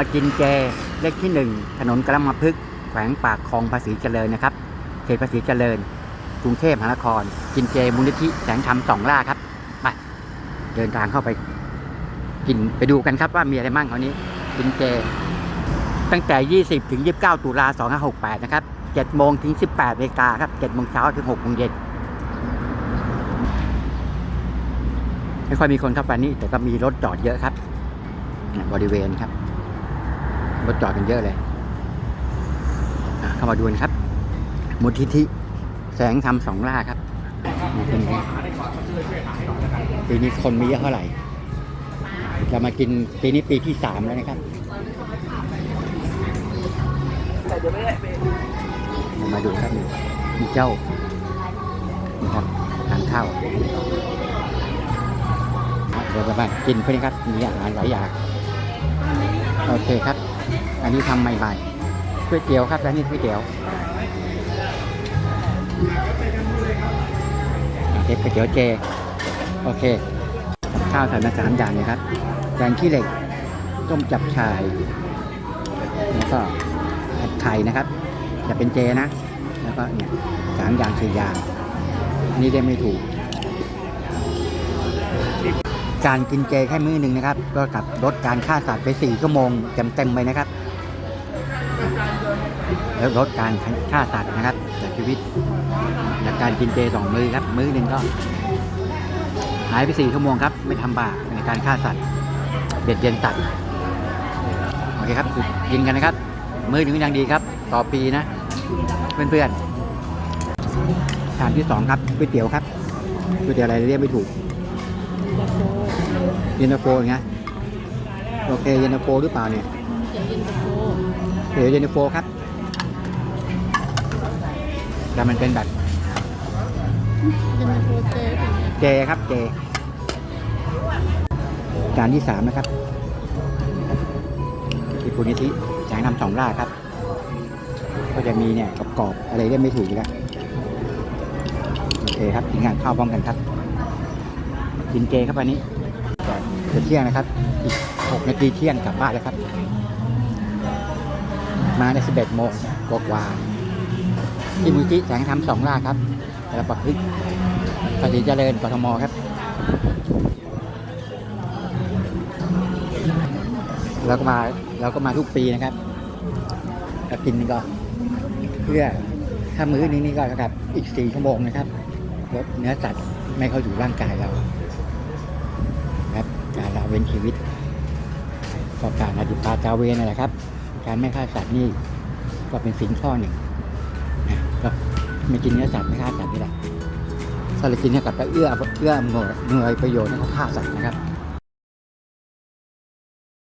มากินเจเลขที่หนึ่งถนนกระมะพึกแขวงปากคลองภาษีเจริญนะครับ เขตภาษีเจริญ กรุงเทพมหานคร กินเจมูลนิธิแสงธรรมสองล่าครับไปเดินทางเข้าไป กินไปดูกันครับว่ามีอะไรบ้างคราวนี้ กินเจตั้งแต่ 20 ถึง 29 ตุลา2568 นะครับ7โมงถึง 18นาฬิกาครับ7โมงเช้าถึง6โมงเย็นไม่ค่อยมีคนเข้าไปนี่แต่ก็มีรถจอดเยอะครับบริเวณครับ รถจอดกันเยอะเลยอะเข้ามาดูนะครับมูลทิธิแสงธรรมสองล่าครับนี่เป็นไงปีนี้คนมีเยอะเท่าไหร่ เรามากินปีนี้ปีที่สามแล้วนะครับเรามาดูครับนี่มีเจ้านี่ครับทานข้าวเดี๋ยวเรามากินเพื่อนครับมีอาหารหลายอย่างโอเคครับ อันนี้ทำใหม่ๆก๋วยเตี๋ยวครับร้านนี้ก๋วยเตี๋ยวโอเคก๋วยเตี๋ยวเจ โอเค ข้าวใส่มาสามอย่างเลยครับแกงขี้เหล็ก ต้มจับชาย แล้วก็ผัดไข่นะครับ จะเป็นเจนะ แล้วก็เนี่ยสามอย่างสี่อย่าง อันนี้เรียกไม่ถูก การกินเจแค่มื้อหนึ่งนะครับ ก็กับลดการฆ่าสัตว์ไปสี่ชั่วโมงเต็มๆไปนะครับ แล้วลดการฆ่าสัตว์นะครับจากชีวิตจากการกินเจสองมื้อครับ มื้อหนึ่งก็ หายไปสี่ชั่วโมงครับ ไม่ทำบาปในการฆ่าสัตว์เด็ดเย็นสัตว์โอเคครับกินกันนะครับ มื้อหนึ่งยังดีครับ ต่อปีนะ เพื่อนๆชามที่สองครับก๋วยเตี๋ยวครับก๋วยเตี๋ยวอะไรเรียกไม่ถูกเย็นตาโฟไงโอเคเย็นตาโฟหรือเปล่าเนี่ย เดี๋ยวเย็นตาโฟเดี๋ยวเย็นตาโฟครับแต่มันเป็นแบบเย็นตาโฟเจถึงเนี่ยเจครับเจจานที่สามนะครับที่คุณนิธิแสงนำสองล่าครับ ก็จะมีเนี่ยกรอบๆอะไรเรียกไม่ถูกอีกแล้วโอเคครับกินงานข้าวพร้อมกันครับกินเจเข้าไปนี้จะเที่ยงนะครับอีกหกนาทีเที่ยงกลับบ้านแล้วครับ มาในสิบเอ็ดโมงกว่าๆที่มูลที่แสงธรรมสองล่าครับแล้วปักพริกภาษีเจริญกทมครับ เราก็มาเราก็มาทุกปีนะครับก็กินก็เพื่อถ้ามื้อนี้นี่ก็เท่ากับ อีกสี่ชั่วโมงนะครับลดเนื้อสัตว์ไม่เข้าอยู่ร่างกายเรา ครับการละเว้นชีวิตก็การอธิปาจาเวนั่นแหละครับ การไม่ฆ่าสัตว์นี่ก็เป็นสิ่งข้อหนึ่งนะก็ไม่กินเนื้อสัตว์ไม่ฆ่าสัตว์นี่แหละถ้าเรากินเนื้อสัตว์ก็เอื้อเอื้อหน่วยหน่วยประโยชน์ให้เขาฆ่าสัตว์นะครับ